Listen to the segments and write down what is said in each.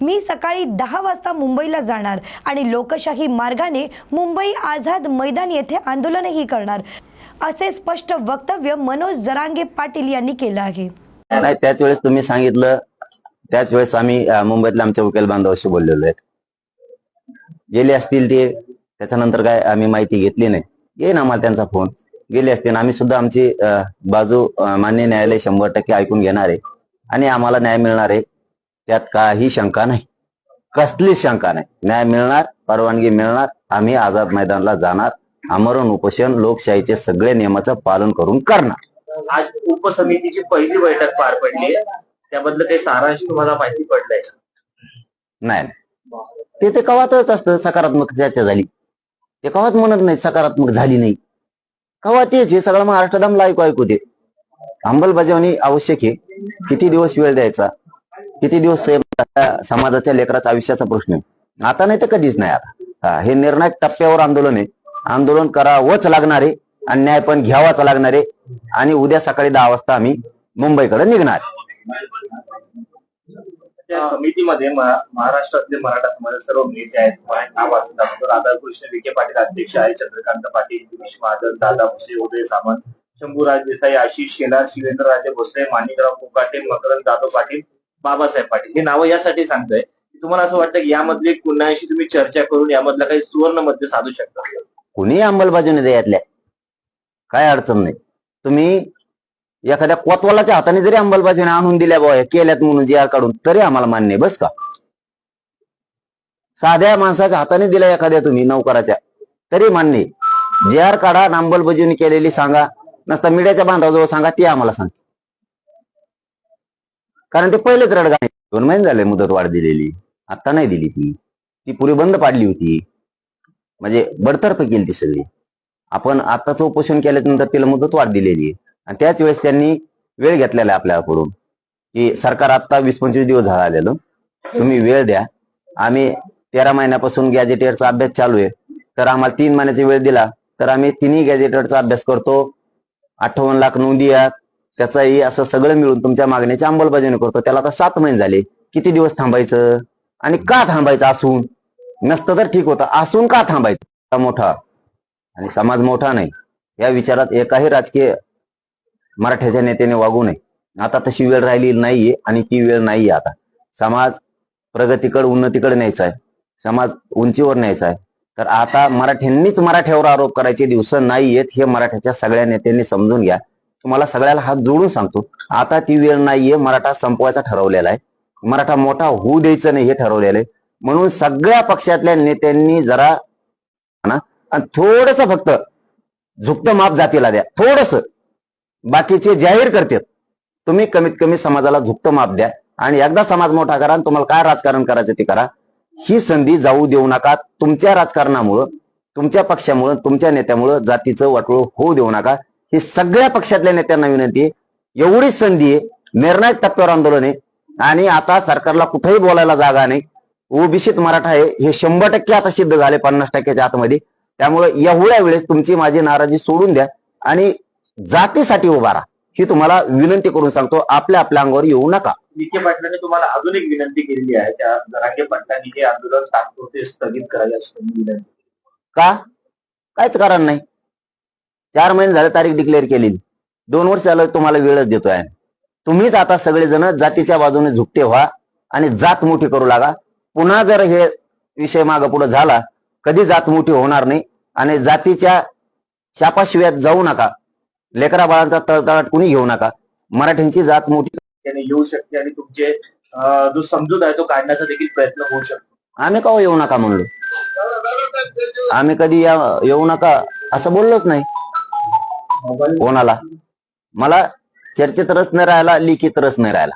मी सकाळी दहा वाजता मुंबईला जाणार आणि लोकशाही मार्गाने मुंबई आझाद मैदान येथे आंदोलनही करणार असे स्पष्ट वक्तव्य मनोज जरांगे पाटील यांनी केलं आहे. नाही त्याच वेळेस तुम्ही सांगितलं त्याच वेळेस आम्ही मुंबईतल्या आमच्या वकील बांधवाशी बोललेलो आहेत. गेले असतील ते त्याच्यानंतर काय आम्ही माहिती घेतली नाही. येईन आम्हाला त्यांचा फोन. गेले असतील आम्ही सुद्धा आमची बाजू मान्य न्यायालय शंभर टक्के ऐकून घेणार आहे. आणि आम्हाला न्याय मिळणार आहे. त्यात काही शंका नाही. कसलीच शंका नाही. न्याय मिळणार परवानगी मिळणार आम्ही आझाद मैदानला जाणार आमरण उपोषण लोकशाहीचे सगळे नियमाचं पालन करून करणार. आज उपसमितीची पहिली बैठक पार पडली त्याबद्दल काही सारांश तुम्हाला माहिती पडलाय? नाही ते ते कवातच असतं सकारात्मक चर्चा झाली. ते कवाच म्हणत नाही सकारात्मक झाली नाही. कवा तेच हे सगळं महाराष्ट्र दमला ऐकू ऐकू दे. अंमलबजावणी आवश्यक आहे. किती दिवस वेळ द्यायचा? किती दिवस साहेब समाजाच्या लेकराचा आयुष्याचा प्रश्न आहे. आता नाही तर कधीच नाही आता. हे निर्णायक टप्प्यावर आंदोलन आहे. आंदोलन करावंच लागणार आहे. आणि न्याय पण घ्यावाच लागणार आहे. आणि उद्या सकाळी दहा वाजता आम्ही मुंबईकडे निघणार. समितीमध्ये महाराष्ट्रातले मराठा समाजाचे सर्व नेते आहेत. राधाकृष्ण विखे पाटील अध्यक्ष आहे चंद्रकांत पाटील गिरीश महाजन दादा भुसे उदय सामंत शंभूराज देसाई आशिष शेलार शिवेंद्रराजे भोसले माणिकराव कोकाटे मकरंद जाधव पाटील बाबासाहेब पाटील. हे नावं यासाठी सांगतोय. तुम्हाला असं वाटतं की यामधली कुणाशी तुम्ही चर्चा करून यामधला काही सुवर्ण मध्य साधू शकता? कुणी अंमलबजावणी द्या यातल्या. काय अडचण नाही. तुम्ही एखाद्या कोतवालाच्या हाताने जरी अंमलबजावणी आणून दिल्या बाय केल्यात म्हणून जी आर काढून तरी आम्हाला मान्य आहे बस का? साध्या माणसाच्या हाताने दिल्या एखाद्या तुम्ही नौकराच्या तरी मान्य जे आर काढा आणि अंमलबजावणी केलेली सांगा. नसता मीडियाच्या बांधाजवळ सांगा ती आम्हाला सांगते कारण ते पहिलेच रडगा आहे. दोन महिने झाले मुदत वाढ दिलेली. आता नाही दिली ती. ती पुरी बंद पाडली होती. म्हणजे बडतर्फ केली ती सगळी. आपण आताच उपोषण केल्यानंतर तिला मुदत वाढ दिलेली आणि त्याच वेळेस त्यांनी वेळ घेतलेला आहे आपल्याकडून. की सरकार आता वीस पंचवीस दिवस झालेलं तुम्ही वेळ द्या. आम्ही तेरा महिन्यापासून गॅजेटेअरचा अभ्यास चालू आहे. तर आम्हाला तीन महिन्याचा वेळ दिला. तर आम्ही तिन्ही गॅजेटेअरचा अभ्यास करतो. अठ्ठावन्न लाख नोंदी आहेत. त्याचाही असं सगळं मिळून तुमच्या मागणीची अंमलबजावणी करतो. त्याला आता सात महिने झाले. किती दिवस थांबायचं? आणि का थांबायचं असून? नसतं तर ठीक होतं. असून का थांबायचं? मोठा. आणि समाज मोठा नाही. या विचारात एकाही राजकीय मराठ्याच्या नेत्याने वागू नये. आता तशी वेळ राहिली नाहीये आणि ती वेळ नाहीये आता. समाज प्रगतीकडे उन्नतीकडे न्यायचा आहे. समाज उंचीवर न्यायचा आहे. तर आता मराठ्यांनीच मराठ्यावर आरोप करायचे दिवस नाहीयेत हे मराठ्याच्या सगळ्या नेत्यांनी समजून घ्या. तुम्हाला सगळ्याला हात जोडून सांगतो. आता ती वेळ नाहीये मराठा संपवायचा ठरवलेला आहे. मराठा मोठा होऊ द्यायचं नाही हे ठरवलेलं आहे. म्हणून सगळ्या पक्षातल्या नेत्यांनी जरा ना थोडस फक्त झुकतं माप जातीला द्या. थोडस. बाकीचे जाहीर करतात. तुम्ही कमीत कमी समाजाला झुकतं माप द्या. आणि एकदा समाज मोठा करा आणि तुम्हाला काय राजकारण करायचं ते करा. ही संधी जाऊ देऊ नका. तुमच्या राजकारणामुळं तुमच्या पक्षामुळं तुमच्या नेत्यामुळं जातीचं वाटोळ होऊ देऊ नका. ही सगळ्या पक्षातल्या नेत्यांना विनंती आहे. एवढीच संधी आहे. निर्णायक टप्प्यावर आंदोलन आहे. आणि आता सरकारला कुठेही बोलायला जागा नाही. ओबीसीत मराठा आहे. हे शंभर टक्के आता सिद्ध झाले पन्नास टक्क्याच्या आतमध्ये. त्यामुळे एवढ्या वेळेस तुमची माझी नाराजी सोडून द्या आणि जातीसाठी उभा राहा. ही तुम्हाला विनंती करून सांगतो. आपल्या आपल्या अंगावर येऊ नका. विखे पाटलांनी तुम्हाला अजून एक विनंती केलेली आहे. त्या जरांगे पाटलांनी हे आंदोलन तात्पुरते स्थगित त्यांनी विनंती का? काहीच कारण नाही. चार महिने झाले तारीख डिक्लेअर केलेली दोन वर्ष झालं तुम्हाला वेळच देतोय. तुम्हीच आता सगळेजण जातीच्या बाजूने झुकते व्हा आणि जात मोठी करू लागा. पुन्हा जर हे विषय माग पुढे झाला कधी जात मोठी होणार नाही आणि जातीच्या शापाशिव्यात जाऊ नका. लेकरा बाळांचा तळतळाट कुणी घेऊ नका. मराठ्यांची जात मोठी येऊ शकते आणि तुमचे जो समजूत आहे तो काढण्याचा देखील प्रयत्न होऊ शकतो. आम्ही का येऊ नका म्हणलो. आम्ही कधी या- येऊ नका असं बोललोच नाही. कोणाला? मला चर्चेत रस नाही राहिला लिखित रस नाही राहिला.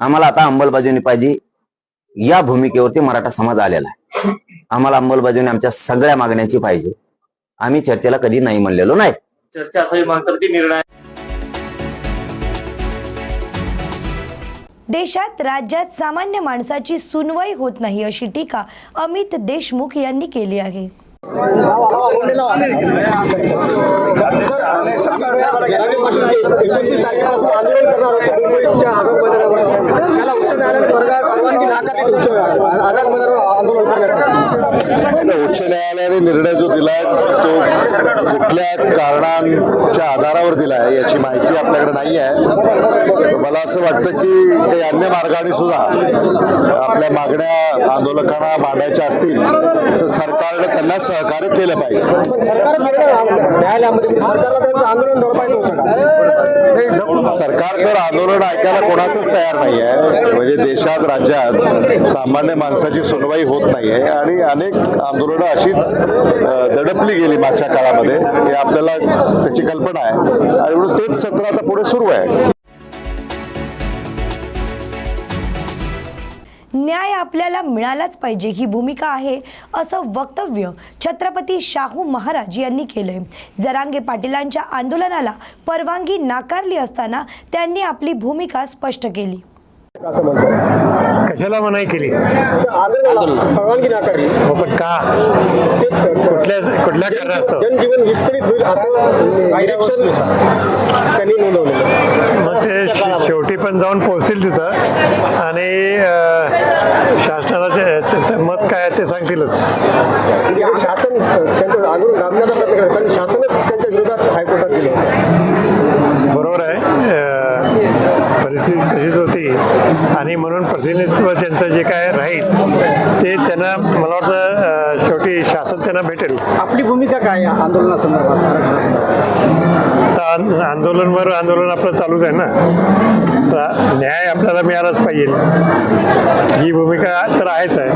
आम्हाला आता अंमलबजावणी पाहिजे. या भूमिकेवरती मराठा समाज आलेला आहे. आम्हाला अंमलबजावणी आमच्या सगळ्या मागण्याची पाहिजे. आम्ही चर्चेला कधी नाही म्हणलेलो नाही. चर्चा असावी मात्र ती निर्णय देशात राज्यात सामान्य माणसाची सुनवाई होत नाही अशी टीका अमित देशमुख यांनी केली आहे. एकोणतीस तारखेपासून आंदोलन करणार होते मुंबईच्या आझाद मैदानावर त्याला उच्च न्यायालयाने परवानगी नाकारली आझाद मैदानावर आंदोलन करण्यासाठी उच्च न्यायालयाने निर्णय जो दिलाय तो कुठल्या कारणांच्या आधारावर दिलाय याची माहिती आपल्याकडे नाही आहे मला असं वाटतं की काही अन्य मार्गाने सुद्धा आपल्या मागण्या आंदोलकांना मांडायच्या असतील तर सरकारने त्यांना सहकार्य केलं पाहिजे. सरकार तर आंदोलन ऐकायला कोणाचंच तयार नाही आहे म्हणजे देशात राज्यात सामान्य माणसाची सुनवाई होत नाही आहे आणि अनेक आंदोलनं अशीच दडपली गेली मागच्या काळामध्ये. म्हणजे हे आपल्याला त्याची कल्पना आहे. आणि म्हणून तेच सत्र आता पुढे सुरू आहे. न्याय आपल्याला मिळालाच पाहिजे ही भूमिका आहे असं वक्तव्य छत्रपती शाहू महाराज यांनी केलंय. जरांगे पाटीलांच्या आंदोलनाला परवानगी नाकारली असताना त्यांनी आपली भूमिका स्पष्ट केली. असं म्हणतो कशाला मनाई केली? परवानगी नाकारली. हो पण का? कुठल्या कुठल्या कारणास्तव? जनजीवन विस्कळीत होईल असं निरीक्षण त्यांनी नोंदवलेलं मग ते शेवटी पण जाऊन पोहोचतील तिथं. आणि शासनाला मत काय ते सांगतीलच. हे शासन त्यांचं आंदोलन दाबण्याचा प्रयत्न करत कारण शासनच त्यांच्या विरोधात आणि म्हणून प्रतिनिधित्व त्यांचं जे काय राहील ते त्यांना मला वाटतं शेवटी शासन त्यांना भेटेल. आपली भूमिका काय आहे आंदोलनासंदर्भात आरक्षणासंदर्भात? तर आं- आंदोलनवर आंदोलन आपलं चालूच आहे ना. तर न्याय आपल्याला मिळालाच पाहिजे. ही भूमिका तर आहेच आहे.